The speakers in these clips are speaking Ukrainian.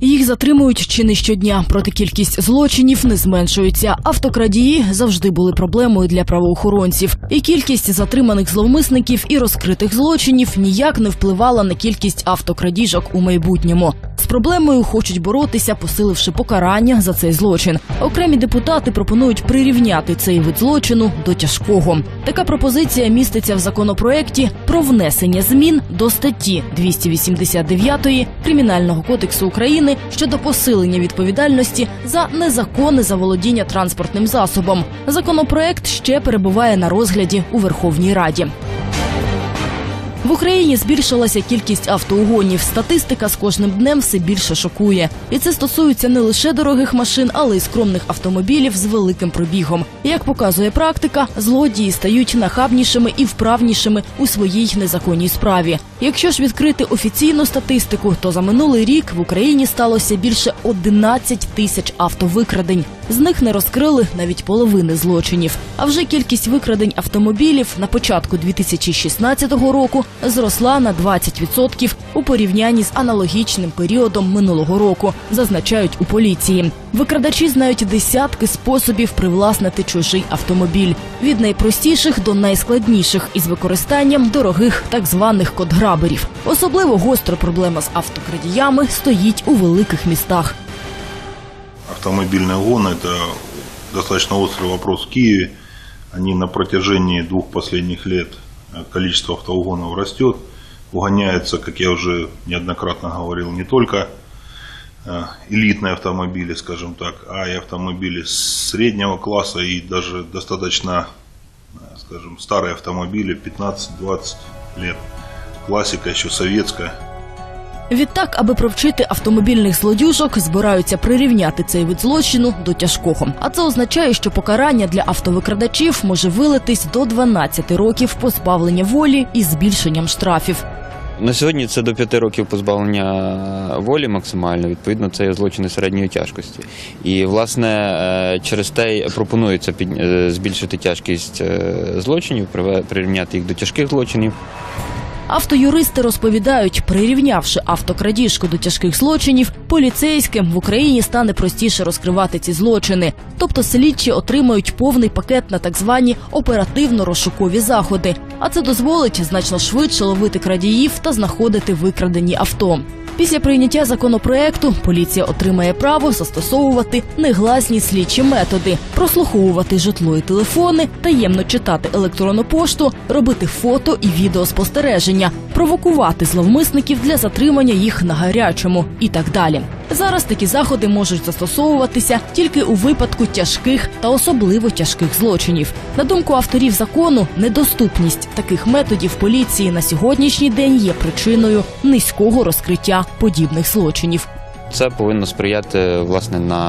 Їх затримують чи не щодня, проте кількість злочинів не зменшується. Автокрадії завжди були проблемою для правоохоронців, і кількість затриманих зловмисників і розкритих злочинів ніяк не впливала на кількість автокрадіжок у майбутньому. Проблемою хочуть боротися, посиливши покарання за цей злочин. Окремі депутати пропонують прирівняти цей вид злочину до тяжкого. Така пропозиція міститься в законопроекті про внесення змін до статті 289 Кримінального кодексу України щодо посилення відповідальності за незаконне заволодіння транспортним засобом. Законопроект ще перебуває на розгляді у Верховній Раді. В Україні збільшилася кількість автоугонів. Статистика з кожним днем все більше шокує. І це стосується не лише дорогих машин, але й скромних автомобілів з великим пробігом. Як показує практика, злодії стають нахабнішими і вправнішими у своїй незаконній справі. Якщо ж відкрити офіційну статистику, то за минулий рік в Україні сталося більше 11 тисяч автовикрадень. З них не розкрили навіть половини злочинів. А вже кількість викрадень автомобілів на початку 2016 року зросла на 20% у порівнянні з аналогічним періодом минулого року, зазначають у поліції. Викрадачі знають десятки способів привласнити чужий автомобіль від найпростіших до найскладніших із використанням дорогих так званих кодграберів. Особливо гостра проблема з автокрадіями стоїть у великих містах. Автомобильный угон – это достаточно острый вопрос в Киеве. Они на протяжении двух последних лет э, количество автоугонов растет. Угоняются, как я уже неоднократно говорил, не только э, элитные автомобили, скажем так, а и автомобили среднего класса и даже достаточно, э, скажем, старые автомобили 15-20 лет. Классика еще советская. Відтак, аби провчити автомобільних злодюжок, збираються прирівняти цей вид злочину до тяжкого. А це означає, що покарання для автовикрадачів може вилитись до 12 років позбавлення волі із збільшенням штрафів. На сьогодні це до п'яти років позбавлення волі максимально. Відповідно, це є злочини середньої тяжкості. І власне е, через те пропонується під, е, збільшити тяжкість е, злочинів, прирівняти їх до тяжких злочинів. Автоюристи розповідають, прирівнявши автокрадіжку до тяжких злочинів, поліцейським в Україні стане простіше розкривати ці злочини. Тобто слідчі отримають повний пакет на так звані оперативно-розшукові заходи. А це дозволить значно швидше ловити крадіїв та знаходити викрадені авто. Після прийняття законопроекту поліція отримає право застосовувати негласні слідчі методи, прослуховувати житло і телефони, таємно читати електронну пошту, робити фото і відеоспостереження, провокувати зловмисників для затримання їх на гарячому і так далі. Зараз такі заходи можуть застосовуватися тільки у випадку тяжких та особливо тяжких злочинів. На думку авторів закону, недоступність таких методів поліції на сьогоднішній день є причиною низького розкриття подібних злочинів. Це повинно сприяти власне на,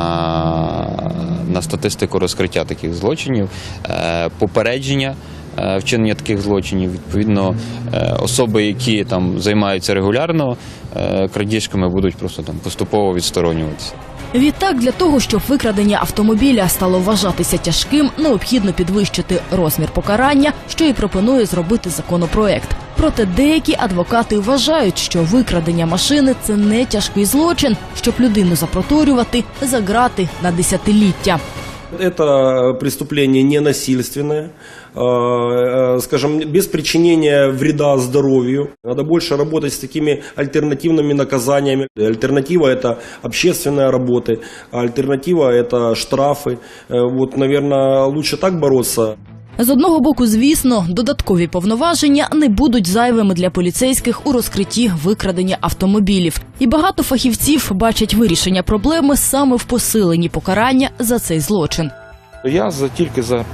на статистику розкриття таких злочинів, е, попередження. Е, Вчинення таких злочинів, відповідно, е, особи, які там займаються регулярно е, крадіжками, будуть просто там поступово відсторонюватися. Відтак, для того, щоб викрадення автомобіля стало вважатися тяжким, необхідно підвищити розмір покарання, що і пропонує зробити законопроект. Проте деякі адвокати вважають, що викрадення машини це не тяжкий злочин, щоб людину запроторювати за грати на десятиліття. Это преступление не насильственное, э, э, скажем, без причинения вреда здоровью. Надо больше работать с такими альтернативными наказаниями. Альтернатива – это общественные работы, а альтернатива – это штрафы. Э, Вот, наверное, лучше так бороться. З одного боку, звісно, додаткові повноваження не будуть зайвими для поліцейських у розкритті викрадення автомобілів. І багато фахівців бачать вирішення проблеми саме в посиленні покарання за цей злочин. Я за тільки за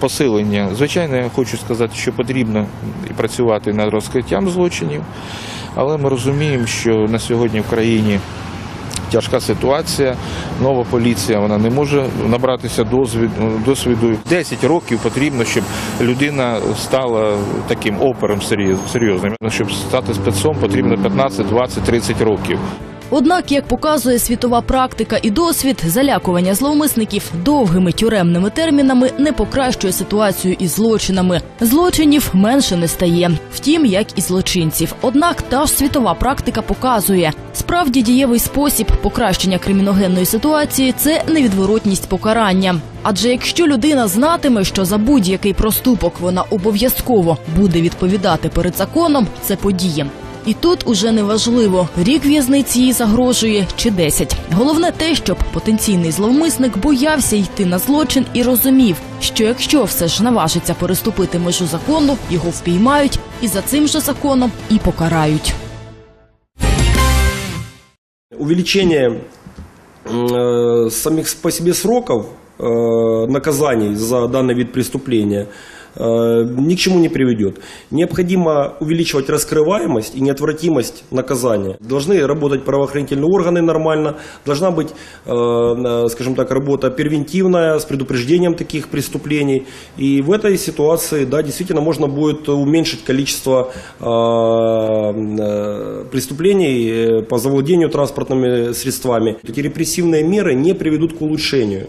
посилення. Звичайно, я хочу сказати, що потрібно працювати над розкриттям злочинів, але ми розуміємо, що на сьогодні в країні тяжка ситуація. Нова поліція вона не може набратися досвіду. досвіду. 10 років потрібно, щоб людина стала таким опером серйозним. Щоб стати спецом, потрібно 15, 20, 30 років. Однак, як показує світова практика і досвід, залякування зловмисників довгими тюремними термінами не покращує ситуацію із злочинами. Злочинів менше не стає, втім, як і злочинців. Однак та ж світова практика показує, справді дієвий спосіб покращення криміногенної ситуації це невідворотність покарання. Адже якщо людина знатиме, що за будь-який проступок вона обов'язково буде відповідати перед законом, це подіє. І тут уже не важливо, рік в'язниці їй загрожує чи 10. Головне те, щоб потенційний зловмисник боявся йти на злочин і розумів, що якщо все ж наважиться переступити межу закону, його впіймають і за цим же законом і покарають. Увеличение э, самих по себе сроков э, наказаний за данный вид преступления э, ни к чему не приведет. Необходимо увеличивать раскрываемость и неотвратимость наказания. Должны работать правоохранительные органы нормально, должна быть, э, э, скажем так, работа превентивная с предупреждением таких преступлений. И в этой ситуации, да, действительно можно будет уменьшить количество э, э, преступлений э, по завладению транспортными средствами. Эти репрессивные меры не приведут к улучшению.